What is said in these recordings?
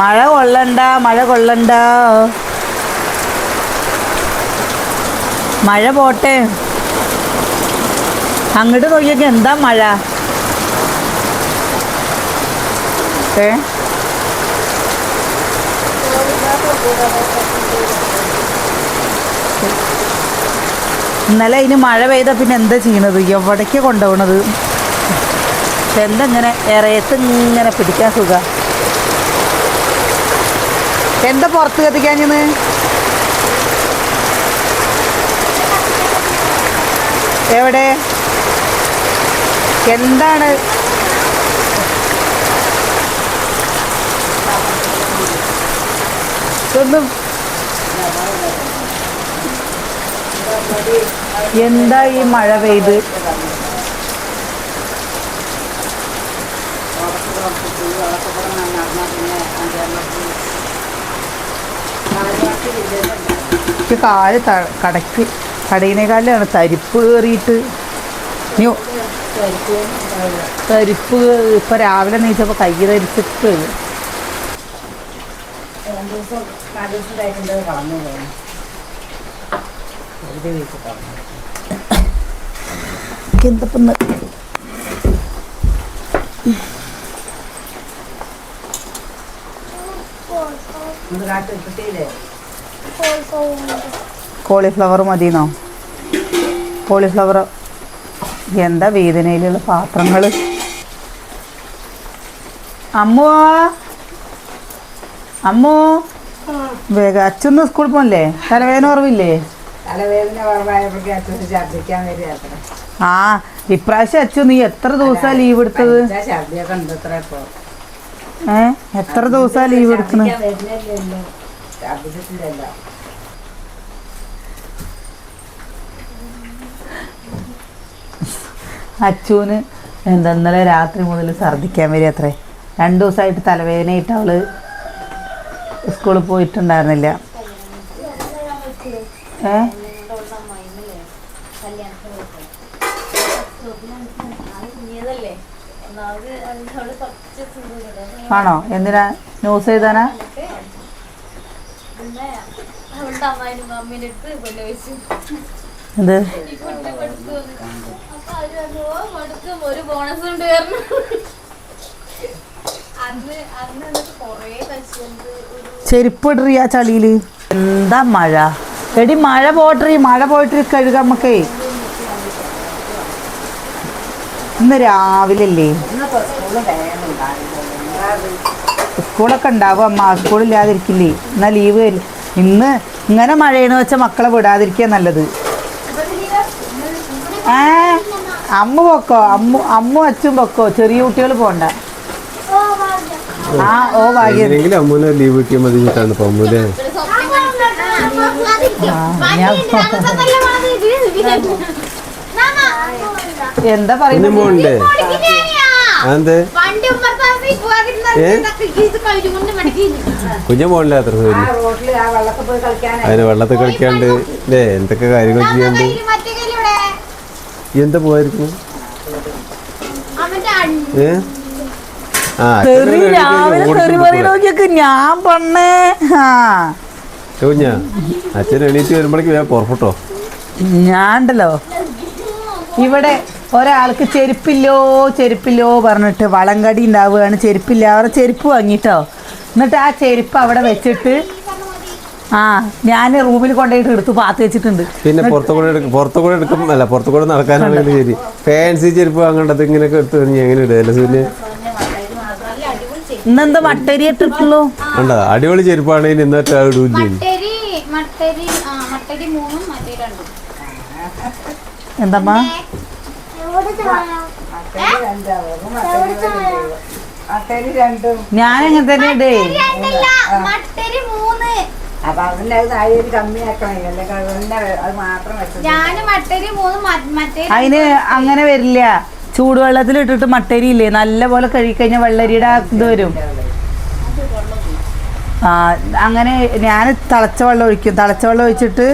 മഴ കൊള്ളണ്ട മഴ കൊള്ളണ്ട. മഴ പോട്ടെ. അങ്ങോട്ട് നോക്കിയൊക്കെ എന്താ മഴ? ഏ? ഇന്നലെ ഇനി മഴ പെയ്ത പിന്നെ എന്താ ചെയ്യണത്? എവിടേക്ക് കൊണ്ടുപോകണത് എന്തെങ്ങനെ ഇറയത്ത് ഇങ്ങനെ പിടിക്കാൻ സുഖ? എന്താ പുറത്ത് കത്തിക്കാഞ്ഞത് എവിടെ? എന്താണ്? എന്താ ഈ മഴ പെയ്ത്? എനിക്ക് കാൽ ത- കടക്ക്. കടയിനേക്കാളിലാണ് തരിപ്പ് കയറിയിട്ട് ഇനി തരിപ്പ് ഇപ്പൊ രാവിലെ നീച്ചപ്പോ കൈ തരിച്ചിട്ട്. എന്തപ്പം കോളിഫ്ലവർ മതിയെന്നോ? കോളിഫ്ലവർ എന്താ വേദനയിലുള്ള പാത്രങ്ങൾ അമ്മോ? അമ്മോ? വേഗം അച്ഛന്ന് സ്കൂളിൽ പോകല്ലേ തലവേദന കുറവില്ലേ? ആ ഇപ്രാവശ്യം അച്ഛൻ നീ എത്ര ദിവസമാണ് ലീവ് എടുത്തത് ഛർദിയൊക്കെ ഉണ്ട് ഇത്ര ഇപ്പൊ എത്ര ദിവസാ ലീവ് എടുക്കുന്നത് അച്ചുവിന് എന്താ ഇന്നലെ രാത്രി മുതൽ ഛർദ്ദിക്കാൻ വരിക അത്രേ. രണ്ട് ദിവസമായിട്ട് തലവേദനയായിട്ട് അവൾ സ്കൂളിൽ പോയിട്ടുണ്ടായിരുന്നില്ല. ഏ? ആണോ? എന്തിനാ? ന്യൂസ് എഴുതാനാ? എന്ത്? ഒരു ബോണസ് കൊണ്ട് വരണം അന്ന് അന്ന് എന്നിട്ട് കൊറേ കഴിച്ചുകൊണ്ട് ഒരു ചെരുപ്പ് ഇടറിയ ചളിയിൽ. എന്താ മഴ? എടി മഴ പോട്ടറി മഴ പോയിട്ട് കഴുകാം നമുക്കേ ഇന്ന് രാവിലെ അല്ലേ സ്കൂളൊക്കെ ഉണ്ടാവും. അമ്മ സ്കൂളില്ലാതിരിക്കില്ലേ എന്നാ ലീവ് വരും. ഇന്ന് ഇങ്ങനെ മഴയെന്ന് വെച്ചാൽ മക്കളെ വിടാതിരിക്കുക നല്ലത്. ഏ? അമ്മ പൊക്കോ? അമ്മ അമ്മ അച്ഛൻ പൊക്കോ? ചെറിയ കുട്ടികൾ പോണ്ട. ആ ഓ ലീവ് എന്താ പറയുന്നത്? അതെന്തേ? കുഞ്ഞു മോണില്ല അത്ര കളിക്കാനായി. അതിന് വെള്ളത്തിൽ കളിക്കാണ്ട് അല്ലേ എന്തൊക്കെ കാര്യങ്ങൾ ചെയ്യാണ്ട് എന്താ പോയിരിക്കുന്നു ഏ? ആ തെറി രാവിലെ തെറി പറയണ ഞാൻ പണ്ണേ. ആ. കുഞ്ഞാ അച്ഛൻ എണീറ്റ് വരുമ്പോഴേക്ക് ഞാൻ പുറപ്പെട്ടോ? ഞാണ്ടല്ലോ. ഇവിടെ ഒരാൾക്ക് ചെരുപ്പില്ലോ ചെരുപ്പില്ലോ പറഞ്ഞിട്ട് വളങ്കടി ഉണ്ടാവുകയാണ്. ചെരുപ്പില്ല അവരുടെ ചെരുപ്പ് വാങ്ങിട്ടോ. എന്നിട്ട് ആ ചെരുപ്പ് അവിടെ വെച്ചിട്ട് ആ ഞാൻ റൂമിൽ കൊണ്ടുപോയിട്ട് എടുത്ത് പാത്ത് വെച്ചിട്ടുണ്ട്. പിന്നെ പുറത്തു കൂടെ എടുക്കും പുറത്തു കൂടെ എടുക്കും അല്ല പുറത്തു കൂടെ നടക്കാനാണെങ്കിലും ശരി. ഫാൻസി ചെരുപ്പ് വാങ്ങേണ്ടത് ഇങ്ങനെയൊക്കെ എടുത്ത് കഴിഞ്ഞ് എങ്ങനെ ഇടുക? സൂര്യ ഇന്നെന്താ മട്ടരി ഇട്ടിട്ടുള്ളൂ ഉണ്ടോ അടിപൊളി ചെരുപ്പാണെങ്കിൽ ഇന്നത്തെ ഇടൂല്ലേ മട്ടരി മട്ടരി ആ മട്ടരി മൂന്നും മറ്റേ രണ്ടും. എന്തമ്മ അത്തേന് രണ്ടും ഞാൻ അങ്ങനെ തന്നെ ഇടേ അപ്പൊ അതിന്റെ അത് താഴെ കമ്മിയാക്കണം മാത്രം അതിന് അങ്ങനെ വരില്ല ചൂടുവെള്ളത്തിൽ ഇട്ടിട്ട് മട്ടരി ഇല്ലേ നല്ല പോലെ കഴുകിക്കഴിഞ്ഞാൽ വെള്ളരിയുടെ ഇത് വരും. ആ അങ്ങനെ ഞാൻ തിളച്ച വെള്ളം ഒഴിക്കും. തിളച്ച വെള്ളം ഒഴിച്ചിട്ട്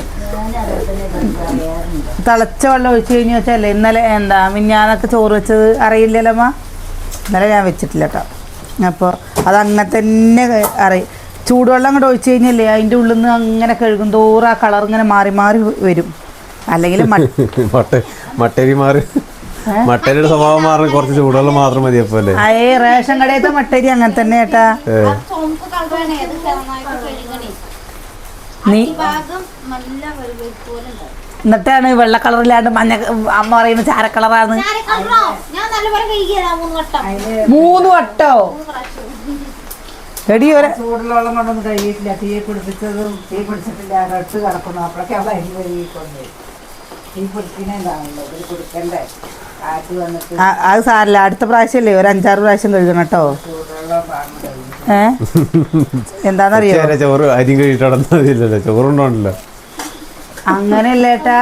തിളച്ച വെള്ളം ഒഴിച്ച് കഴിഞ്ഞ് വെച്ചാൽ ഇന്നലെ എന്താ മിഞ്ഞാന്നൊക്കെ ചോറ് വെച്ചത് അറിയില്ലല്ലോ അമ്മ ഇന്നലെ ഞാൻ വെച്ചിട്ടില്ല കേട്ടോ അപ്പോൾ അതങ്ങനെ തന്നെ അറിയും ചൂടുവെള്ളം അങ്ങോട്ട് ഒഴിച്ച് കഴിഞ്ഞല്ലേ അതിന്റെ ഉള്ളിൽ നിന്ന് അങ്ങനെ കഴുകും തോറും ആ കളർ ഇങ്ങനെ മാറി മാറി വരും. അല്ലെങ്കിൽ മട്ട മട്ടരി മാറി. മട്ടരിയുടെ സ്വഭാവം മാറി. കുറച്ച് ചൂടുവെള്ളം മാത്രം മതി അപ്പോലെ അയേ റേഷൻ കടയത്തെ മട്ടരി അങ്ങനെ തന്നെ ഏട്ടാ ആ ചുമപ്പ് കളറാണ്. അത് നന്നായിട്ട് കഴുകണേ. നീ എന്നിട്ടാണ് വെള്ള കളറിലാണ്ട് മഞ്ഞ അമ്മ പറയുന്ന ചാര കളറാണ് ഞാനേ കളറോ? ഞാൻ നല്ലപോലെ കഴുകിയതാ മൂന്ന് വട്ടം. എടി ഒരു കൊണ്ടൊന്നും കഴിയിട്ടില്ല തീ പിടിപ്പിച്ചതും തീ പിടിച്ചിട്ടില്ല. റെട്ട് കിടക്കുന്നു. അപ്പോഴൊക്കെ അവിടെ അരി കഴുകിക്കൊണ്ട് തീ പിടിക്കണേണ്ടാണല്ലോ ഇതിൽ പിടിക്കണ്ടേ കാറ്റ് വന്നിട്ട് ആ- അത് സാറില്ല അടുത്ത പ്രാവശ്യമല്ലേ ഒരു അഞ്ചാറ് പ്രാവശ്യം കഴുകണം കേട്ടോ. ചൂടുവെള്ളം പാർന്ന് കഴിയും ഏ? എന്താണെന്നറിയോ ചോറ് അരി കഴിയിട്ട് നടന്നതില്ലല്ലോ. ചോറുണ്ടോണ്ടല്ലോ. അങ്ങനെയല്ല ഏട്ടാ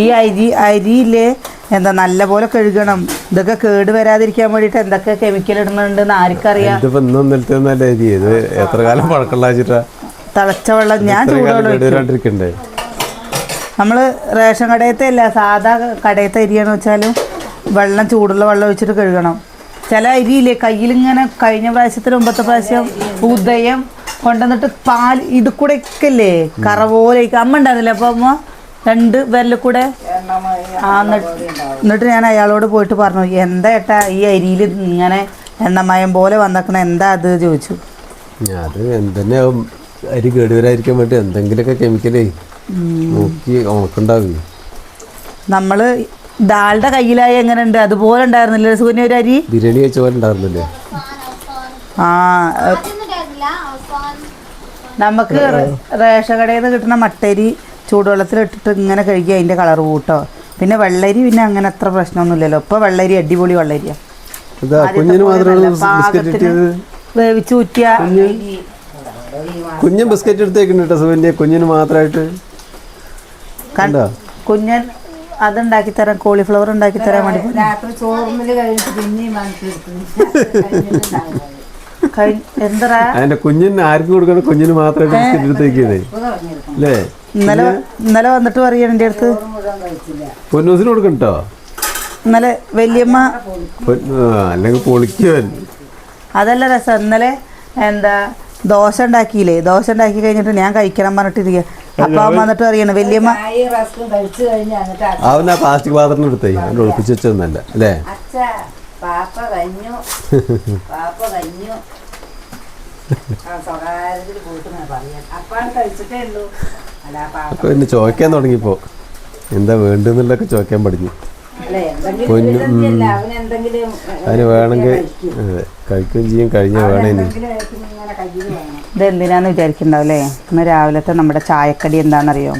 ഈ അരി അരിയില്ലേ? എന്താ നല്ല പോലെ കഴുകണം. ഇതൊക്കെ കേട് വരാതിരിക്കാൻ വേണ്ടിട്ട് എന്തൊക്കെ കെമിക്കൽ ഇടുന്നുണ്ട് ആർക്കറിയാം? എത്ര കാലം തിളച്ച വെള്ളം ഞാൻ നമ്മൾ ചൂടുവെള്ളം റേഷൻ കടയത്തെ അല്ല സാധാ കടയത്തെ അരിയാന്ന് വെച്ചാലും വെള്ളം ചൂടുള്ള വെള്ളം ഒഴിച്ചിട്ട് കഴുകണം. ചില അരിയില്ലേ കയ്യിലിങ്ങനെ കഴിഞ്ഞ പ്രാവശ്യത്തിന് മുമ്പത്തെ പ്രാവശ്യം ഉദയം കൊണ്ടുവന്നിട്ട് പാൽ ഇത് കൂടെ ഒക്കെ അല്ലേ കറ പോലെ. അമ്മ ഉണ്ടായിരുന്നില്ലേ? അപ്പൊ അമ്മ രണ്ട് പേരിൽ കൂടെ? ആ എന്നിട്ട് എന്നിട്ട് ഞാൻ അയാളോട് പോയിട്ട് പറഞ്ഞു എന്താ ഏട്ടാ ഈ അരിയിൽ ഇങ്ങനെ എണ്ണമയം പോലെ വന്നേക്കണ? എന്താ അത്? ചോദിച്ചു. അത് എന്തെന്നെ അരി കേടുവരായിരിക്കാൻ വേണ്ടി എന്തെങ്കിലുമൊക്കെ കെമിക്കലേ നോക്കി ഉണക്കുണ്ടാവും. നമ്മൾ ദാളുടെ കയ്യിലായി എങ്ങനെ ഉണ്ട് അതുപോലെ ഉണ്ടായിരുന്നില്ലേ? സൂര്യ ഒരു അരി? ബിരിയാണി വെച്ച പോലെ ഉണ്ടായിരുന്നില്ലേ? ആ നമുക്ക് റേഷൻ കടയിൽ നിന്ന് കിട്ടുന്ന മട്ടരി ചൂടുവെള്ളത്തിലിട്ടിട്ട് ഇങ്ങനെ കഴുകി അതിന്റെ കളർ കൂട്ടോ. പിന്നെ വെള്ളരി പിന്നെ അങ്ങനെ അത്ര പ്രശ്നമൊന്നുമില്ലല്ലോ. ഇപ്പൊ വെള്ളരി അടിപൊളി വെള്ളരിയാ. വേവിച്ച് ഊറ്റിയ കുഞ്ഞൻ ബിസ്ക്കറ്റ് കുഞ്ഞിന് മാത്രമായിട്ട്. കണ്ടോ കുഞ്ഞൻ അതുണ്ടാക്കി തരാൻ കോളിഫ്ലവർ ഉണ്ടാക്കി തരാൻ വേണ്ടി. പോയി. രാത്രി ചോറുമ്മിൽ കഴിഞ്ഞിട്ട് പിന്നെയും എന്തറാ അതിന്റെ കുഞ്ഞിന് ആർക്കും കൊടുക്കണ? കുഞ്ഞിന് മാത്രമേ ബിസ്ക്കറ്റ് തുടങ്ങിയിരിക്കും അല്ലേ ഇന്നലെ ഇന്നലെ വന്നിട്ട് പറയണം എന്റെ അടുത്ത്. പൊന്നൂസിന് കൊടുക്കണ്ടോ ഇന്നലെ വല്യമ്മ അല്ലെങ്കിൽ പൊളിക്കുവൻ. അതല്ല രസം. ഇന്നലെ എന്താ ദോശ ഉണ്ടാക്കിയില്ലേ? ദോശ ഉണ്ടാക്കി കഴിഞ്ഞിട്ട് ഞാൻ കഴിക്കണം പറഞ്ഞിട്ടിരിക്കുക അപ്പൊ അവൻ വന്നിട്ട് പറയണം വല്യമ്മ അവൻ ആ പ്ലാസ്റ്റിക് പാത്രം എടുത്തേ. അവൻ ഒളിപ്പിച്ച് വെച്ചതൊന്നല്ല. അല്ലേ പാപ്പ കഞ്ഞു പാപ്പ കഞ്ഞു പിന്നെ ചോദിക്കാൻ തുടങ്ങിപ്പോ എന്താ വേണ്ടെന്നുള്ളൊക്കെ ചോദിക്കാൻ പഠിഞ്ഞു പൊന്നു, അതിന് വേണമെങ്കിൽ കഴിക്കുകയും ചെയ്യും കഴിഞ്ഞ വേണേ. ഇത് എന്തിനാന്ന് വിചാരിക്കണ്ടാവല്ലേ ഇന്ന് രാവിലത്തെ നമ്മുടെ ചായക്കടി എന്താണെന്നറിയോ?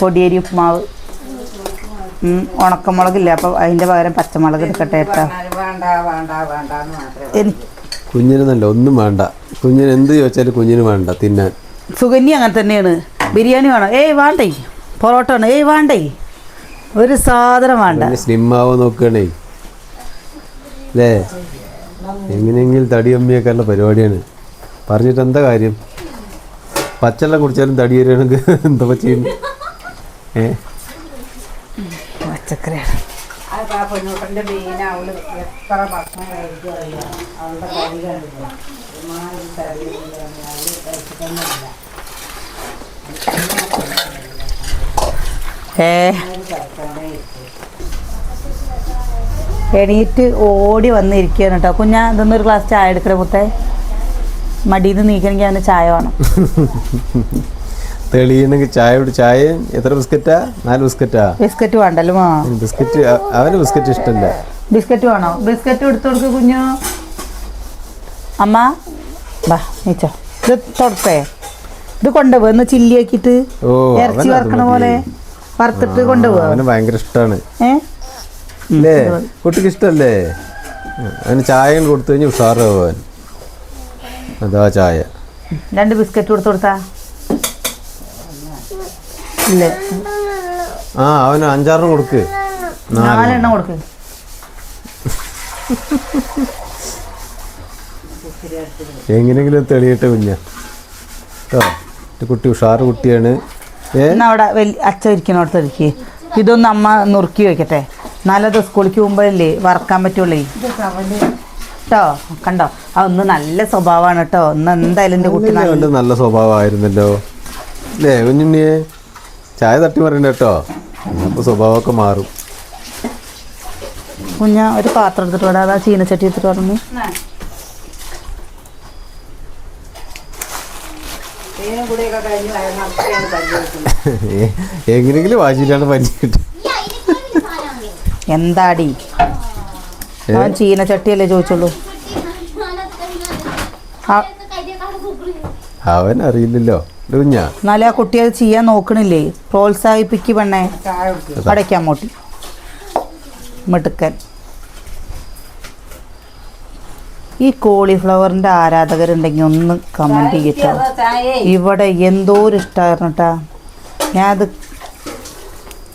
പൊടിയരി ഉപ്മാവ്. ഉം, ഉണക്കമുളകില്ല? അപ്പൊ അതിന്റെ പകരം പച്ചമുളക് എടുക്കട്ടെ കേട്ടോ. എനിക്ക് കുഞ്ഞിന് നല്ല ഒന്നും വേണ്ട. കുഞ്ഞിന് എന്ത് ചോദിച്ചാലും കുഞ്ഞിന് വേണ്ട തിന്നാൻ. സുഗന്യ അങ്ങനെ തന്നെയാണ്. ബിരിയാണി വേണം. ഏയ് വേണ്ടേ? പൊറോട്ട വേണം. ഏയ് വേണ്ടേ? ഒരു സാധനം വേണ്ട. പിന്നെ സ്ലിം ആവോ നോക്കണേ അല്ലേ എങ്ങനെയെങ്കിലും തടി അമ്മിയൊക്കെ ഉള്ള പരിപാടിയാണ്. പറഞ്ഞിട്ട് എന്താ കാര്യം? പച്ചവെള്ളം കുടിച്ചാലും തടി വരികയാണെങ്കിൽ എന്താ ചെയ്യും ഏ? പച്ചക്കറിയാണ്. അത് ആ പൊന്നൂട്ടന്റെ മീൻ അവൾ എത്ര ഭക്ഷണം കഴിക്കും അറിയാം അവളുടെ കറി കണ്ടില്ല ഒരുമാതിരി അവൾ കഴിച്ചിട്ടൊന്നുമില്ല. എണീറ്റ് ഓടി വന്നിരിക്കുകയാണ് കേട്ടോ. കുഞ്ഞാ ഇതൊന്നും ഒരു ഗ്ലാസ് ചായ എടുക്കണേ പുത്തേ മടിയിൽ നിന്ന് നീക്കണമെങ്കിൽ അവന് ചായ വേണം. തെളിയണമെങ്കിൽ ചായ കുടി ചായ. എത്ര ബിസ്ക്കറ്റാ? നാല് ബിസ്ക്കറ്റാ? ബിസ്ക്കറ്റ് വേണ്ടല്ലോ ബിസ്ക്കറ്റ് അവന് ബിസ്ക്കറ്റ് ഇഷ്ടമല്ല ബിസ്ക്കറ്റ് വേണോ? ബിസ്ക്കറ്റ് എടുത്തു കൊടുക്ക് കുഞ്ഞു. അമ്മ ബാ നീച്ചോ. ഇത് തൊടത്തേ ഇത് കൊണ്ടുപോകുക ഒന്ന് ഇറച്ചി വറക്കണ. പോലെ വറുത്തിട്ട് കൊണ്ടുപോകുക അവന് ഭയങ്കര ഇഷ്ടമാണ് ഏ? അല്ലേ കുട്ടിക്ക് ഇഷ്ടമല്ലേ അവന് ചായ കൊടുത്തു കഴിഞ്ഞാൽ ഉഷാറാവും അതാ ചായ. രണ്ട് ബിസ്ക്കറ്റ് കൊടുത്തു കൊടുത്താ. ഇല്ലേ. ആ അവന് അഞ്ചാറിന് കൊടുക്ക്. നാല്. നാലെണ്ണം കൊടുക്ക്. എങ്ങനെയെങ്കിലും തെളിയട്ടെ കുഞ്ഞ. കേട്ടോ? കുട്ടി ഉഷാറ് കുട്ടിയാണ്. അവിടെ അച്ഛ ഇരിക്കണോടത്ത് ഇരിക്കുക ഇതൊന്ന് അമ്മ നുറുക്കി വെക്കട്ടെ. നല്ലത് സ്കൂളിലേക്ക് പോകുമ്പോഴല്ലേ വറക്കാൻ പറ്റുള്ളേ. കേട്ടോ? കണ്ടോ? ആ ഒന്ന് നല്ല സ്വഭാവമാണ് കേട്ടോ. ഒന്ന് എന്തായാലും എന്റെ കുട്ടി നല്ല സ്വഭാവമായിരുന്നല്ലോ. അല്ലേ കുഞ്ഞുണ്ണിയെ? ചായ തട്ടി പറയണ്ട കേട്ടോ. അപ്പോൾ സ്വഭാവമൊക്കെ മാറും. കുഞ്ഞ ഒരു പാത്രം എടുത്തിട്ട് വിടാം അതാ ചീനച്ചട്ടി എടുത്തിട്ട് പറഞ്ഞു എങ്ങനെയെങ്കിലും വാശിയിലാണ് പരിചയം എന്താടി? ഞാൻ ചീനച്ചട്ടിയല്ലേ ചോദിച്ചുള്ളൂ. അവൻ അറിയില്ലല്ലോ എന്നാലും ആ കുട്ടി അത് ചെയ്യാൻ നോക്കണില്ലേ? പ്രോത്സാഹിപ്പിക്ക് പെണ്ണേ. അടയ്ക്കാൻ മോട്ടി മിടുക്കൻ. ഈ കോളിഫ്ലവറിന്റെ ആരാധകരുണ്ടെങ്കിൽ ഒന്ന് കമന്റ് ചെയ്യട്ടോ. ഇവിടെ എന്തോ ഒരു ഇഷ്ടമായിരുന്നു കേട്ടാ ഞാൻ അത്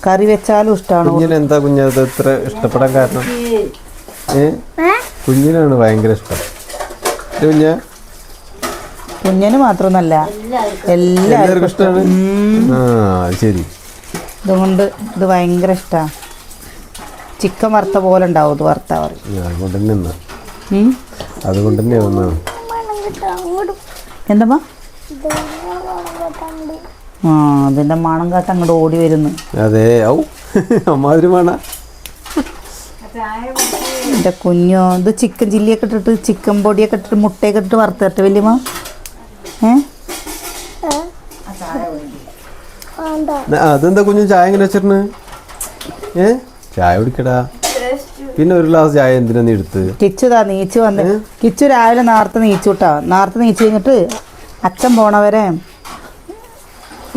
കറി വെച്ചാലും ഇഷ്ടമാണ് എന്താ കുഞ്ഞത് ഇത്ര ഇഷ്ടപ്പെടാൻ കാരണം? കുഞ്ഞിനാണ് ഭയങ്കര ഇഷ്ടം. കുഞ്ഞ? കുഞ്ഞിന് മാത്രമൊന്നല്ല. എല്ലാവർക്കും എല്ലാവർക്കും ഇഷ്ടമാണ്. ശരി. ഇതുകൊണ്ട് ഇത് ഭയങ്കര ഇഷ്ടമാണ് ചിക്കൻ വറുത്ത പോലെ ഉണ്ടാവും ഇത് വറുത്ത അതുകൊണ്ട് തന്നെ. അതുകൊണ്ട് തന്നെ ഒന്നാ എന്തമ്മാ? ആ അതിന്റെ മണം കാട്ട് അങ്ങോട്ട് ഓടി വരുന്നു. അതെ ഔ അമ്മാതിരി മണ. എന്റെ കുഞ്ഞോ ഇത് ചിക്കൻ ചില്ലിയൊക്കെ ഇട്ടിട്ട് ചിക്കൻ പൊടിയൊക്കെ ഇട്ടിട്ട് മുട്ടയൊക്കെ ഇട്ടിട്ട് വറുത്തിട്ട് വലിയമ്മ. ഏ അതെന്താ കുഞ്ഞു ചായ എങ്ങനെ വെച്ചിരുന്നു? ഏ? ചായ കുടിക്കടാ. പിന്നെ ഒരു ഗ്ലാസ് ചായ എന്തിനാ നീ എടുത്ത്? കിച്ചുതാ നീച്ചു വന്ന്. കിച്ചു രാവിലെ നേരത്തെ നീച്ചു കേട്ടോ നേരത്തെ നീച്ചു കഴിഞ്ഞിട്ട് അച്ഛൻ പോണവരെ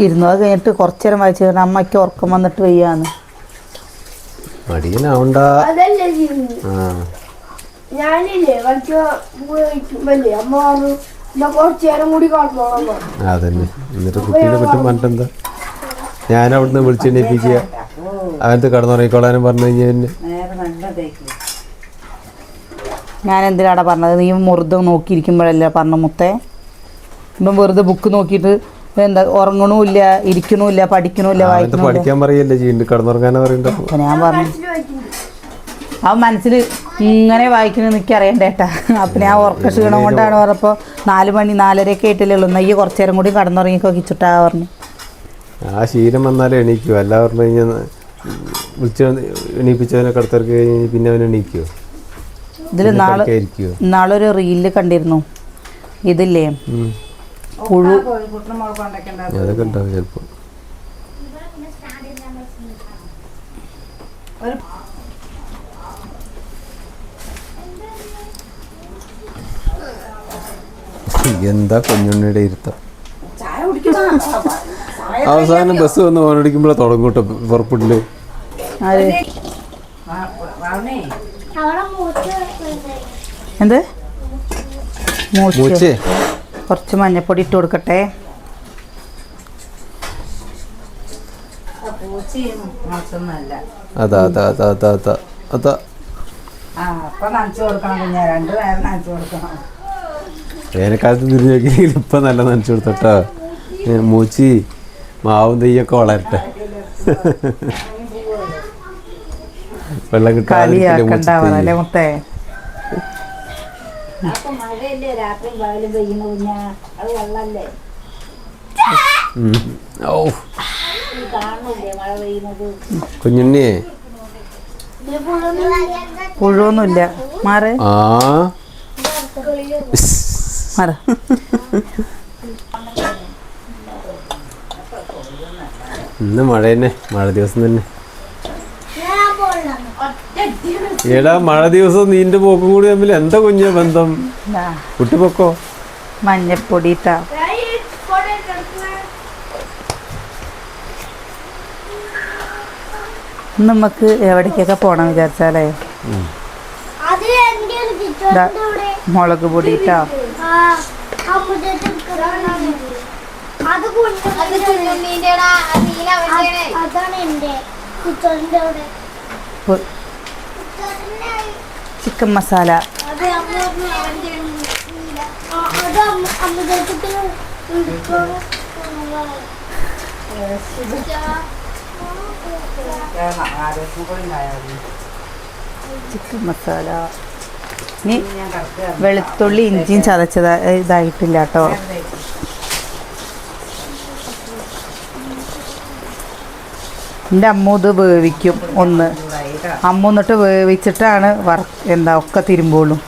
ഇരുന്നു. അത് കഴിഞ്ഞിട്ട് കുറച്ചു നേരം വായിച്ചു കഴിഞ്ഞാൽ അമ്മയ്ക്ക് ഉറക്കം വന്നിട്ട് വയ്യാന്ന്. മടിയനാവണ്ട. ഞാനില്ലേ അമ്മ പറഞ്ഞു അതന്നെ. എന്നിട്ട് കുട്ടീനെ പറ്റും പറഞ്ഞിട്ടെന്താ? ഞാൻ അവിടുന്ന് വിളിച്ചെണീപ്പിക്കുക അവനത്ത് കടന്നുറങ്ങിക്കോളാനും പറഞ്ഞു കഴിഞ്ഞാൽ പിന്നെ ഞാൻ എന്തിനാടാ പറഞ്ഞത്? നീ മുറുതെ നോക്കിയിരിക്കുമ്പോഴല്ലേ പറഞ്ഞ മുത്തേ? ഇപ്പം വെറുതെ ബുക്ക് നോക്കിയിട്ട് എന്താ ഉറങ്ങണമില്ല ഇരിക്കണമില്ല പഠിക്കണമില്ല അവനത്ത് വായിക്കണമില്ല. പഠിക്കാൻ പറയല്ലേ ചെയ്യുന്നുണ്ട് കടന്നുറങ്ങാനാ പറയണ്ടപ്പോ ഞാൻ പറഞ്ഞു. അവൻ മനസ്സിൽ ഇങ്ങനെ വായിക്കണമെന്ന് എനിക്ക് അറിയണ്ടേട്ടാ അപ്പം ഞാൻ ഉറക്ക ക്ഷീണം കൊണ്ടാണ് പറഞ്ഞപ്പോൾ നാല് മണി നാലരയൊക്കെ ആയിട്ടല്ലേ ഉള്ളൂ. നെയ്യ് കുറച്ചു നേരം കൂടി കടന്നുറങ്ങിക്കോ കിച്ചിട്ടാ പറഞ്ഞു. ആ ശീലം വന്നാലേ എണീക്കൂ. അല്ല പറഞ്ഞു കഴിഞ്ഞാൽ വിളിച്ച് എണീപ്പിച്ചവനെ കടത്തിറക്കി കഴിഞ്ഞാൽ പിന്നെ അവൻ എണീക്കുവോ ഇതിൽ നാളെ നാളൊരു റീലിൽ കണ്ടിരുന്നു. ഇതില്ലേ? പുഴു അതൊക്കെ ഉണ്ടാവും ചിലപ്പോൾ എന്താ കുഞ്ഞുണ്ണിയുടെ ഇരുത്തം? അവസാനം ബസ് വന്ന് ഓനടിക്കുമ്പോഴേ തുടങ്ങും കേട്ടോ പുറപ്പെട്ടിൽ. എന്ത്? കുറച്ച് മഞ്ഞപ്പൊടി ഇട്ട് കൊടുക്കട്ടെ. അതാ അതാ അതാ അതാ അതാ അതാ. ആ അപ്പൊ നനച്ചു കൊടുക്കണം കുഞ്ഞാ. രണ്ടു നേരം നനച്ചു കൊടുക്കണം. വേനൽക്കാലത്ത് തിരിഞ്ഞു നോക്കിയെങ്കിൽ ഇപ്പം നല്ല നനച്ചു കൊടുത്തോട്ടോ. മൂച്ചി മാവും തെയ്യൊക്കെ വളരട്ടെ. വെള്ളം കിട്ടാതെ മുത്തേ അപ്പൊ മഴയല്ലേ രാത്രി പകലും പെയ്യുന്ന കുഞ്ഞാ അത് വെള്ളല്ലേ ഓ ഈ കാണുന്നില്ലേ മഴ പെയ്യുന്നത് കുഞ്ഞുണ്ണിയെ പുഴുവൊന്നുമില്ല. മാറേ. ആ. മാറ്. ഇന്ന് മഴ തന്നെ മഴ ദിവസം തന്നെ. ഏടാ എടാ മഴ ദിവസം നീന്റെ പോക്കും കൂടി തമ്മിൽ എന്താ കുഞ്ഞ ബന്ധം? കുട്ടിപ്പൊക്കോ കുട്ടി പൊക്കോ മഞ്ഞപ്പൊടി നമുക്ക് എവിടേക്കൊക്കെ പോണം വിചാരിച്ചാലേ? മുളക് പൊടി ഇട്ടാ. ചിക്കൻ മസാല. ചിക്കൻ മസാല ഇനി വെളുത്തുള്ളി ഇഞ്ചിയും ചതച്ചത് ഇതായിട്ടില്ല കേട്ടോ എന്റെ അമ്മ ഇത് വേവിക്കും ഒന്ന്. അമ്മ എന്നിട്ട് വേവിച്ചിട്ടാണ് വറ എന്താ ഒക്കെ തിരുമ്പോളും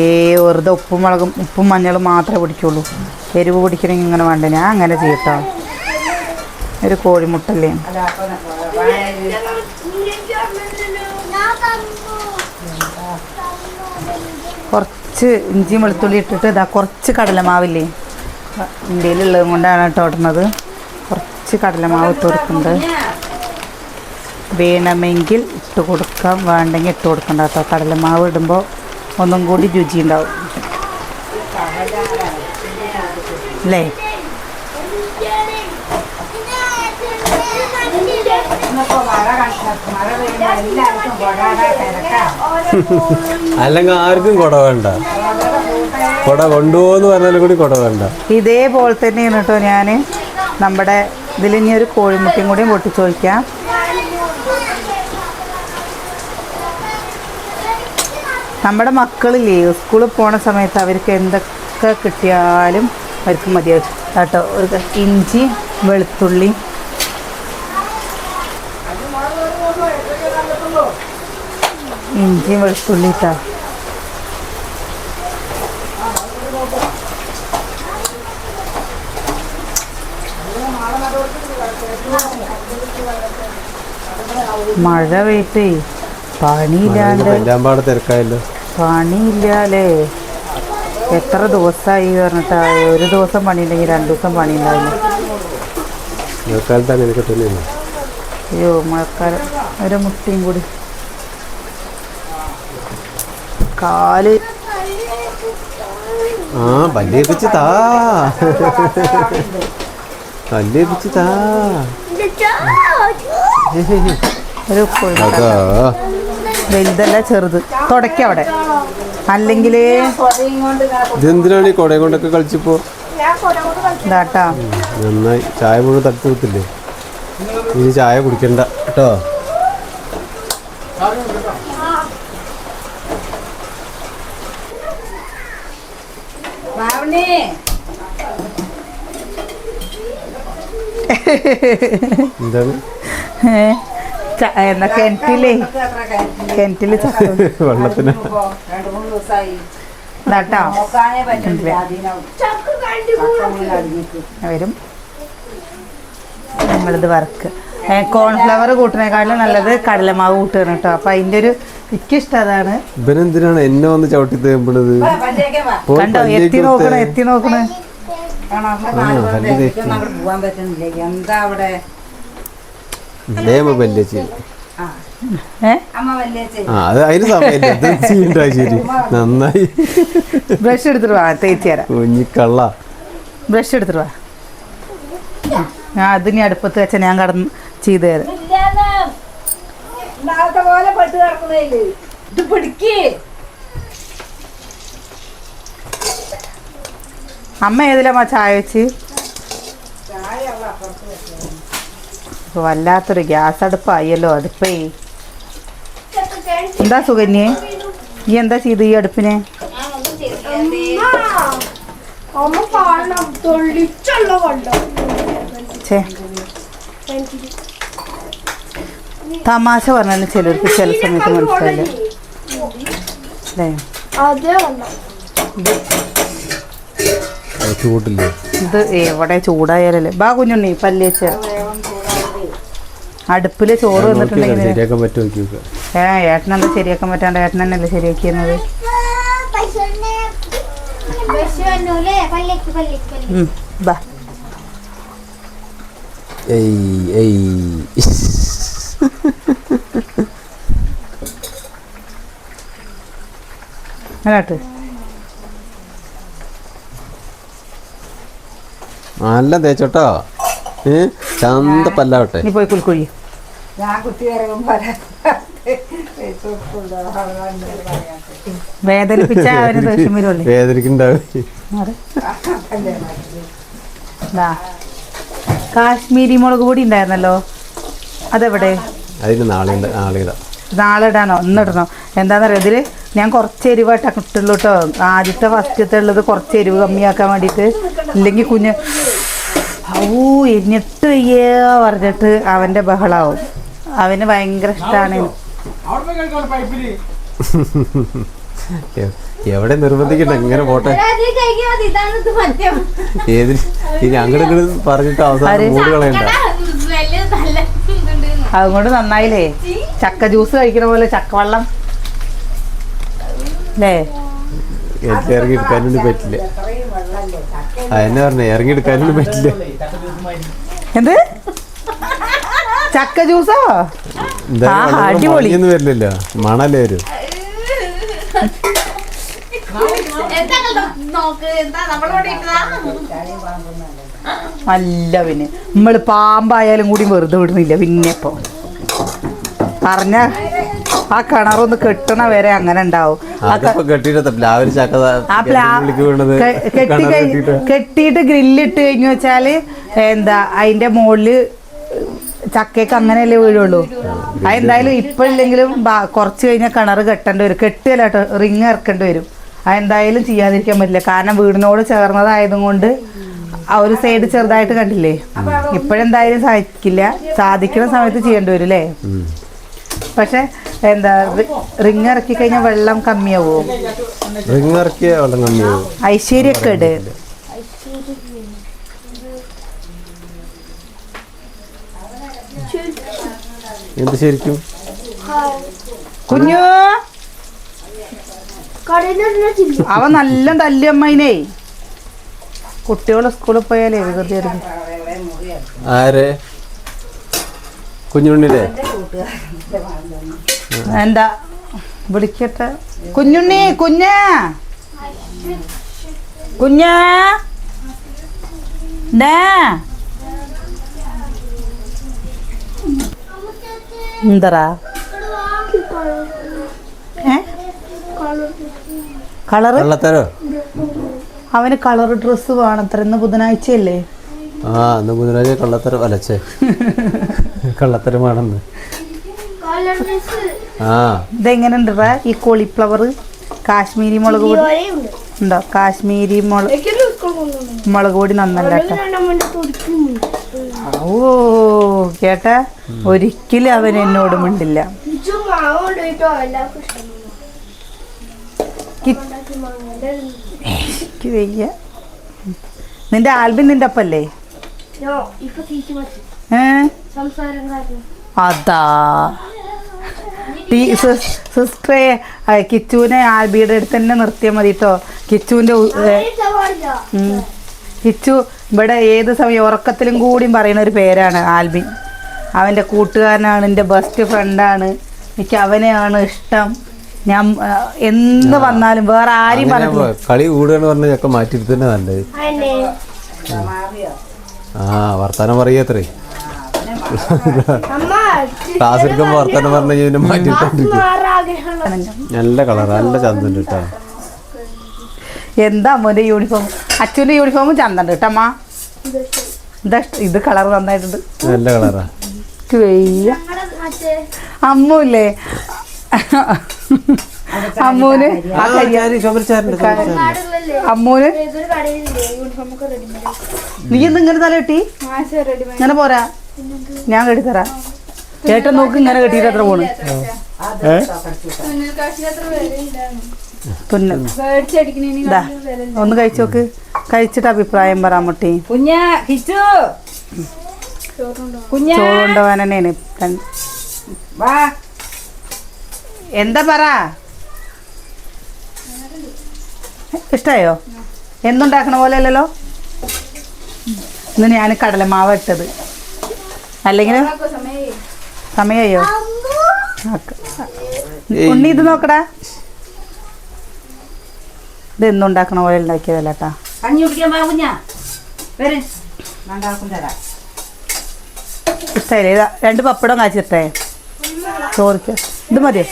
ഏ വെറുതെ ഉപ്പും മുളകും ഉപ്പും മഞ്ഞളും മാത്രമേ പിടിക്കുള്ളൂ. എരിവ് പിടിക്കണമെങ്കിൽ ഇങ്ങനെ വേണ്ട? ഞാൻ അങ്ങനെ ചെയ്യട്ടോ. ഒരു കോഴിമുട്ടല്ലേ? കുറച്ച് ഇഞ്ചിയും വെളുത്തുള്ളി ഇട്ടിട്ട് ഇതാ കുറച്ച് കടലമാവില്ലേ? ഇന്ത്യയിലുള്ളത് കൊണ്ടാണ് കേട്ടോ ഇടുന്നത്. കുറച്ച് കടലമാവ് ഇട്ട് കൊടുക്കുന്നത് വേണമെങ്കിൽ ഇട്ട് കൊടുക്കാം. വേണ്ടെങ്കിൽ ഇട്ട് കൊടുക്കണ്ട കേട്ടോ. കടലമാവ് ഇടുമ്പോൾ ഒന്നും കൂടി രുചി ഉണ്ടാവും. അല്ലേ ഇന്നിപ്പോ മഴ കണ്ട മഴ പെയ്യുമ്പോ എല്ലാവർക്കും കൊടാടാ തിരക്കാ അല്ലെങ്കിൽ ആർക്കും കുട വേണ്ട. കുട കൊണ്ടുപോകുന്നു പറഞ്ഞാലും കൂടി കുട വേണ്ട. ഇതേപോലെ തന്നെയാണ് കേട്ടോ ഞാൻ നമ്മുടെ ഇതിൽ ഇനി ഒരു കോഴിമുട്ടയും കൂടി പൊട്ടിച്ച് വയ്ക്കാം നമ്മുടെ മക്കളില്ലേ സ്കൂളിൽ പോണ സമയത്ത് അവർക്ക് എന്തൊക്കെ കിട്ടിയാലും അവർക്ക് മതിയാവും. കേട്ടോ ഒരു ഇഞ്ചി വെളുത്തുള്ളി ഇഞ്ചി വെളുത്തുള്ളി കേട്ടോ മഴ പെയ്ത്തേ പണിയില്ലാണ്ട് പണിയില്ലാലേ. എത്ര ദിവസമായി പറഞ്ഞിട്ടാ? ഒരു ദിവസം പണിയില്ലെങ്കിൽ രണ്ടു ദിവസം തന്നെയാണ് അയ്യോ മഴക്കാലം. ഒരു മുട്ടയും കൂടി. കാൽ. ആ ബല്ലേപ്പിച്ച് താ. ബല്ലേപ്പിച്ച് താ. ഒരു വലുതല്ല ചെറുത്. തുടക്ക അവിടെ. അല്ലെങ്കിൽ ഇതെന്തിനാണ് ഈ കൊടയും കൊണ്ടൊക്കെ കളിച്ചപ്പോ? ഇതാട്ടാ. നന്നായി. ചായ മുഴുവൻ തട്ടി കൊടുത്തില്ലേ? ഇനി ചായ കുടിക്കണ്ട. കേട്ടോ? എന്താണ്? എന്നാ കിണറ്റിലേ. കിണറ്റിൽ വെള്ളത്തിന്. അടിഞ്ഞിട്ട്. വരും നമ്മളിത് വർക്ക് കോൺഫ്ലവർ കൂട്ടിനേക്കാളും നല്ലത് കടലമാവ് കൂട്ടുകയാണ് കേട്ടോ. അപ്പൊ അതിന്റെ ഒരു എനിക്കിഷ്ടം അതാണ്. ഇവനെന്തിനാണ് എന്നെ വന്ന് ചവിട്ടി തേമ്പണത്? കണ്ടോ എത്തി നോക്കണേ എത്തി നോക്കണേ. നന്നായി. ബ്രഷ് എടുത്തിട്ട് വാ തേച്ച് തരാം. കുഞ്ഞിക്കള്ള ബ്രഷ് എടുത്തിട്ട് വാ. ഞാൻ അതിനി അടുപ്പത്ത് വെച്ച ഞാൻ കടന്ന് ചെയ്തു തരാം. അമ്മ ഏതിലമ്മ ചായ വെച്ച്? വല്ലാത്തൊരു ഗ്യാസ് അടുപ്പായല്ലോ അടുപ്പേ. എന്താ സുകന്യെ? ഈ എന്താ ചെയ്ത് ഈ അടുപ്പിനെ? അമ്മ തമാശ പറഞ്ഞാലും ചിലർക്ക് ചില സമയത്ത് മനസ്സിലായില്ല? അല്ലേ ഇത് എവിടെ ചൂടായാലല്ലേ? ബാ കുഞ്ഞുണ്ണി പല്ലേച്ച അടുപ്പിൽ ചോറ് വന്നിട്ടുണ്ടെങ്കിൽ ഏ ഏട്ടനെന്താ ശരിയാക്കാൻ പറ്റാണ്ട് ഏട്ടൻ തന്നെയല്ലേ ശരിയാക്കിയിരുന്നത്? ബാ. ഏയ് ഏയ് നല്ല തേച്ചോട്ടോ. ഏ? ചന്ത പല്ലാവട്ടെ. നീ പോയി കുൽക്കുഴി. ഞാൻ കുത്തി ഇറങ്ങുമ്പോ വേദനിപ്പിച്ച അവന് ദേഷ്യം വരുമല്ലേ? കാശ്മീരി മുളക് പൊടി ഉണ്ടായിരുന്നല്ലോ. അതെവിടെ? അതിന് നാളെ നാളെ നാളെ ഇടാനോ? ഇന്നിടണോ എന്താണെന്നറിയോ ഇതിൽ ഞാൻ കുറച്ച് എരിവായിട്ട് ഇട്ടുള്ളൂ കേട്ടോ ആദ്യത്തെ ഫസ്റ്റത്തെ ഉള്ളത് കുറച്ച് എരിവ് കമ്മിയാക്കാൻ വേണ്ടിയിട്ട്. ഇല്ലെങ്കിൽ കുഞ്ഞ് ഓ എന്നിട്ട് വയ്യേ പറഞ്ഞിട്ട് അവന്റെ ബഹളാവും. അവന് ഭയങ്കര ഇഷ്ടമാണ് എവിടെ നിർബന്ധിക്കണ്ട? ഇങ്ങനെ പോട്ടെ. ഏതിന്? ഇനി അങ്ങോട്ട് പറഞ്ഞിട്ട്? അവസാനം മൂട് കളയണ്ട അതുകൊണ്ട് നന്നായില്ലേ? ചക്ക ജ്യൂസ് കഴിക്കണ പോലെ ചക്കവെള്ളം അല്ലേ എനിക്ക് ഇറങ്ങിയെടുക്കാനൊന്നും പറ്റില്ല. അതെന്നെ പറഞ്ഞേ ഇറങ്ങിയെടുക്കാനൊന്നും പറ്റില്ല. എന്ത്? ചക്ക ജ്യൂസോ? അടിപൊളി. വരില്ലല്ലോ. മണല്ലേ വരും. നോക്ക് എന്താ നമ്മളോട് ഇട്ടതാ? നല്ല പിന്നെ നമ്മൾ പാമ്പായാലും കൂടി വെറുതെ വിടുന്നില്ല പിന്നെ ഇപ്പോൾ പറഞ്ഞ ആ കിണറൊന്ന് കെട്ടണ വരെ അങ്ങനെ ഉണ്ടാവും. കെട്ടിയിട്ട്. കെട്ടിയിട്ട് ഗ്രില്ലിട്ട് കഴിഞ്ഞു വെച്ചാൽ എന്താ അതിന്റെ മുകളിൽ ചക്കയ്ക്ക് അങ്ങനെയല്ലേ വീഴുള്ളൂ. അതെന്തായാലും ഇപ്പൊ ഇല്ലെങ്കിലും കുറച്ച് കഴിഞ്ഞാൽ കിണർ കെട്ടേണ്ടി വരും. കെട്ടിയല്ല കേട്ടോ റിങ് ഇറക്കേണ്ടി വരും. അതെന്തായാലും ചെയ്യാതിരിക്കാൻ പറ്റില്ല. കാരണം വീടിനോട് ചേർന്നതായതും കൊണ്ട് ആ ഒരു സൈഡ് ചെറുതായിട്ട് കണ്ടില്ലേ? ഇപ്പോഴെന്തായാലും സാധിക്കില്ല സാധിക്കുന്ന സമയത്ത് ചെയ്യേണ്ടി വരും അല്ലേ. പക്ഷെ എന്താ റിങ് ഇറക്കി കഴിഞ്ഞാൽ വെള്ളം കമ്മിയാവോ? റിങ് ഇറക്കിയ വെള്ളം കമ്മിയാവും? ഐശ്വര്യൊക്കെ ഇട്. എന്ത് ശരിക്കും? കുഞ്ഞു? അവ അവൻ നല്ല തല്ലി അമ്മയിനെ കുട്ടികൾ സ്കൂളിൽ പോയാലേ വികൃതി വരും ആരെ? കുഞ്ഞുണ്ണിലെ എന്താ വിളിക്കട്ടെ. കുഞ്ഞുണ്ണി കുഞ്ഞ. കുഞ്ഞ. എന്തറാ കളർ കളറ് കള്ളത്തരോ അവന് കളർ ഡ്രസ്സ് വേണത്ര? ഇന്ന് ബുധനാഴ്ചയല്ലേ? ആ ഇന്ന് ബുധനാഴ്ച കള്ളത്തരം. അലച്ചേ വേണമെന്ന് ആ. ഇതെങ്ങനെ ഉണ്ടടാ ഈ കോളിഫ്ലവർ കാശ്മീരി മുളക് പൊടി? ഉണ്ടോ? കാശ്മീരി മുളക് മുളക് പൊടി നന്നല്ല ഓ കേട്ടാ? ഒരിക്കലും അവൻ എന്നോട് മിണ്ടില്ല ഇച്ചു മാവ് കൊണ്ടുപോയിട്ടോ എല്ലാവർക്കും ഇഷ്ടം കി- ഉണ്ടാക്കി മാങ്ങ എനിക്ക് വയ്യ. നിന്റെ ആൽബിൻ നിന്റെ അപ്പല്ലേ അതാ. സിസ്റ്ററെ കിച്ചുവിനെ ആൽബിയുടെ അടുത്ത് തന്നെ നിർത്തിയാൽ മതി കേട്ടോ കിച്ചുവിന്റെ ഉം. കിച്ചു ഇവിടെ ഏത് സമയം ഉറക്കത്തിലും കൂടിയും പറയുന്ന ഒരു പേരാണ് ആൽബിൻ. അവന്റെ കൂട്ടുകാരനാണ് എന്റെ ബെസ്റ്റ് ഫ്രണ്ടാണ് എനിക്ക് അവനെയാണ് ഇഷ്ടം. ഞാൻ എന്ന് വന്നാലും വേറെ ആരും പറഞ്ഞു കളി കൂടുകയെന്ന് പറഞ്ഞ ചക്ക മാറ്റിയിട്ട് തന്നെ നല്ലത് അന്നെ ആ വർത്താനം പറയത്രേ അമ്മ ക്ലാസ് എടുക്കുമ്പോ വർത്താനം പറഞ്ഞു മാറ്റി മാറ്റിയിട്ടോണ്ടിരിക്കും നല്ല കളർ നല്ല ചന്തുണ്ട് കേട്ടോ. എന്താ മോന്റെ യൂണിഫോം? അച്ഛന്റെ യൂണിഫോമും ചന്തണ്ട് കേട്ടോ അമ്മ. ഇതാ ഇത് കളർ നന്നായിട്ടുണ്ട്. നല്ല കളറാ. അമ്മൂല്ലേ? അമ്മൂന്. അമ്മൂന്. നീ എന്ത് ഇങ്ങനെ തല കെട്ടി? ഇങ്ങനെ പോരാ. ഞാൻ കെട്ടിത്തരാ ചേട്ടൻ നോക്ക് ഇങ്ങനെ കെട്ടിയിട്ട് എത്ര പോണ്. ഒന്ന് കഴിച്ചു നോക്ക്. കഴിച്ചിട്ട് അഭിപ്രായം പറയാൻ മുട്ടി കുഞ്ഞ കിച്ചു കുഞ്ഞ ചോറുണ്ടോവാൻ തന്നെയാണ് കൺ- വാ എന്താ പറ? ഇഷ്ടായോ? എന്നുണ്ടാക്കണ പോലെ അല്ലല്ലോ? ഇന്ന് ഞാൻ കടലമാവ് ഇട്ടത്. അല്ലെങ്കിൽ സമയമായോ. ഉണ്ണി ഇത് നോക്കടാ. ഇത് എന്നുണ്ടാക്കണ പോലെ ഉണ്ടാക്കിയതല്ല കേട്ടാ ഇഷ്ടമായില്ലേ രണ്ട് പപ്പടം കാച്ചിട്ടേ. ചോറിക്ക്. ഇത് മതിയോ?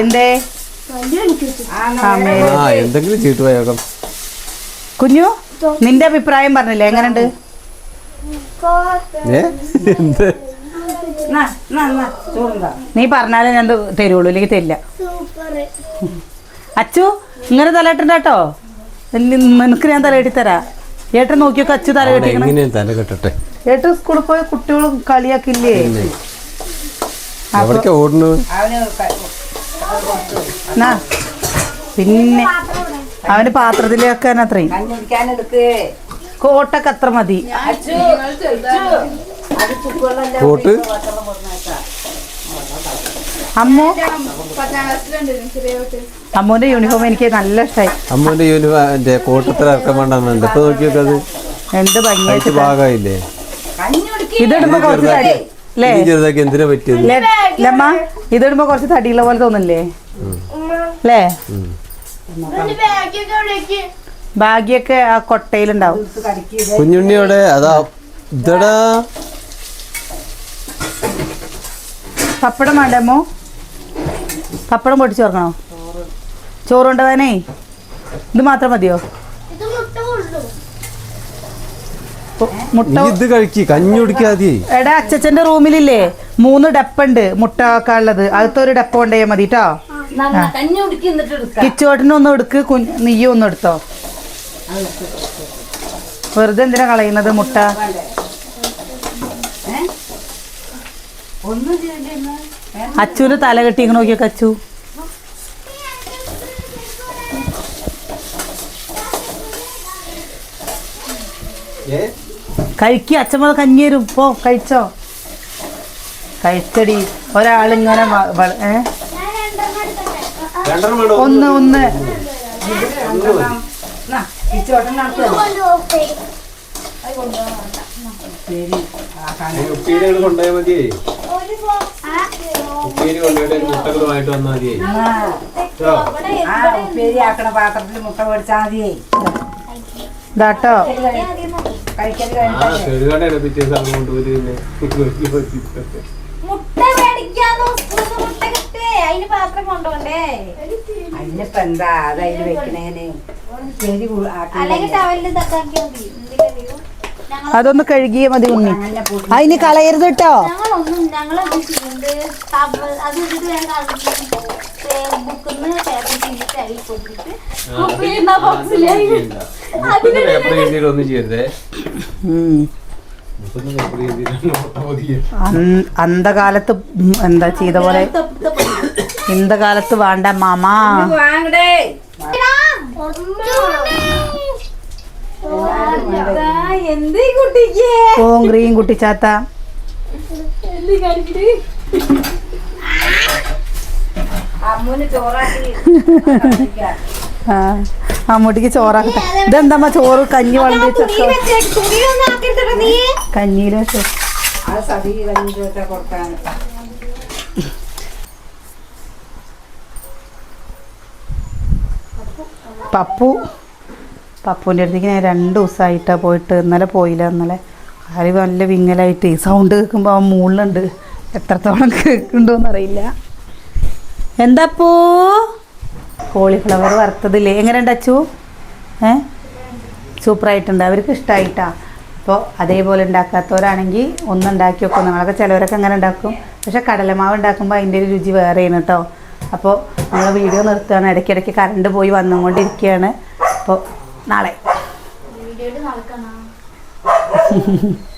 എന്തേ? ആമേ ആ എന്തെങ്കിലും ചീട്ട് പോയേക്കാം. കുഞ്ഞു നിന്റെ അഭിപ്രായം പറഞ്ഞില്ലേ? എങ്ങനെയുണ്ട് നീ പറഞ്ഞാലേ ഞാൻ തരുള്ളൂ ഇല്ലെങ്കിൽ തരില്ല. സൂപ്പർ അച്ചു ഇങ്ങനെ തലയിട്ടുണ്ട് കേട്ടോ നിനക്ക് ഞാൻ തലയിട്ടി തരാ ഏട്ടൻ നോക്കിയൊക്കെ അച്ചു തല കെട്ടി കെട്ടിക്കണം തല കെട്ടട്ടെ ഏട്ടൻ സ്കൂളിൽ പോയ കുട്ടികളും കളിയാക്കില്ലേ? എവിടേക്കാ ഓടുന്നത്? പിന്നെ അവന് പാത്രത്തിലൊക്കെ അത്രയും. കഞ്ഞി കുടിക്കാനെടുക്ക് കോട്ടൊക്കെ അത്ര മതി. കോട്ട്? അമ്മു? അമ്മോന്റെ യൂണിഫോം എനിക്ക് നല്ല ഇഷ്ടമായി അമ്മോന്റെ യൂണിഫോം കോട്ടത്തിൽ ഇറക്കാൻ വേണ്ടെന്നുണ്ട് ഇപ്പൊ നോക്കിയൊക്കെ അത് എന്ത് ഭംഗിയായിട്ട് ഭാഗമായില്ലേ? ഇതിടുമ്പോ കുറച്ച് ചെറുതാക്കി എന്തിനാ പറ്റിയത്? ലമ്മ ഇതിടുമ്പോ കുറച്ച് തടിയുള്ള പോലെ തോന്നില്ലേ? അല്ലേ? ഭാഗ്യൊക്കെ ആ കൊട്ടയിലുണ്ടാവും. കുഞ്ഞുണ്ണിയോടെ അതാ ഇതടാ. പപ്പടം വേണ്ട അമ്മോ? പപ്പടം പൊട്ടിച്ചോർക്കണോ ചോറ് കൊണ്ടുപോകാനേ? ഇത് മാത്രം മതിയോ ഇത് മുട്ട കൊള്ളു ഉ- മുട്ട ഇത് കഴിക്ക് കഞ്ഞി കുടിക്കാതെ എടാ അച്ഛച്ചന്റെ റൂമിലില്ലേ? മൂന്ന് ഡപ്പുണ്ട് മുട്ട വെക്കാനുള്ളത് അടുത്ത ഒരു ഡപ്പ കൊണ്ടേ മതി കേട്ടോ എന്നിട്ട് എടുക്കാം. കിച്ചുവേട്ടനും ഒന്നും എടുക്ക് എടുത്തോ. വെറുതെ എന്തിനാ കളയുന്നത് മുട്ട? അച്ചുവിന് തല കെട്ടിങ്ങനെ നോക്കിയൊക്കെ അച്ചു. കഴിക്കുക അച്ഛമ്മ കഞ്ഞി തരും. പോ കഴിച്ചോ? കഴിച്ചടി. ഒരാളിങ്ങനെ? ഒന്ന് ഒന്ന്. കൊണ്ടുപോയാൽ മതിയേ. ഉപ്പേരി കൊണ്ടുപോയിട്ട് മുട്ടകളുമായിട്ട് വന്നാൽ മതിയേ. ആ. ഉപ്പേരി ആക്കണ പാത്രത്തിൽ മുട്ട പൊടിച്ചാൽ മതിയേ. ഇതാട്ടോ. മുട്ട മേടിക്കാന്നോ സ്കൂളിൽ മുട്ട കിട്ടേ. അതിന് പാത്രം കൊണ്ടോണ്ടേ അതിനിപ്പോ എന്താ? അതതിൽ വെക്കണേന്. കു- അല്ലെങ്കിൽ. ടവലിൽ തക്കാക്കിയാൽ മതി. എന്തിനറിയോ അതൊന്ന് കഴുകിയ മതി ഉണ്ണി. അതിന് കളയരുത് കേട്ടോ. അന്ധകാലത്ത് എന്താ ചെയ്ത പോലെ? ഇന്ന കാലത്ത് വേണ്ട മാമാ. ഗ്രീൻ കുട്ടിച്ചാത്ത ആ അമ്മൂട്ടിക്ക് ചോറാക്കട്ടെ. ഇതെന്താ ചോറ്? കഞ്ഞി വളർത്തി തുണി വെച്ചേക്ക് തുണിയൊന്നും ആക്കിട്ടോ നീ. കഞ്ഞിയിൽ വെച്ച്. സതി കഞ്ഞി ചോദിച്ചാൽ കൊടുക്കാൻ പപ്പു. പപ്പുവിന്റെ അടുത്തേക്ക് ഞാൻ രണ്ട് ദിവസമായിട്ടാണ് പോയിട്ട് ഇന്നലെ പോയില്ല ഇന്നലെ. കാര്യം നല്ല വിങ്ങലായിട്ട് സൗണ്ട് കേൾക്കുമ്പോൾ അവൻ മുകളിലുണ്ട് എത്രത്തോളം കേൾക്കുന്നുണ്ടോന്ന് അറിയില്ല. എന്താപ്പോ കോളിഫ്ലവർ വറുത്തതില്ലേ? എങ്ങനെ അച്ചു? ഏ? സൂപ്പറായിട്ടുണ്ട്. അവർക്ക് ഇഷ്ടമായിട്ടാ അപ്പോൾ അതേപോലെ ഉണ്ടാക്കാത്തവരാണെങ്കിൽ ഒന്നുണ്ടാക്കി വെക്കും. നമ്മളൊക്കെ ചിലവരൊക്കെ അങ്ങനെ ഉണ്ടാക്കും. പക്ഷെ കടലമാവ് ഉണ്ടാക്കുമ്പോൾ അതിന്റെ ഒരു രുചി വേറെയാണ് കേട്ടോ. അപ്പോൾ നമ്മൾ വീഡിയോ നിർത്തുകയാണ്. ഇടയ്ക്കിടയ്ക്ക് കറണ്ട് പോയി വന്നുകൊണ്ടിരിക്കുകയാണ്. അപ്പോൾ നാളെ. വീഡിയോ നടക്കണം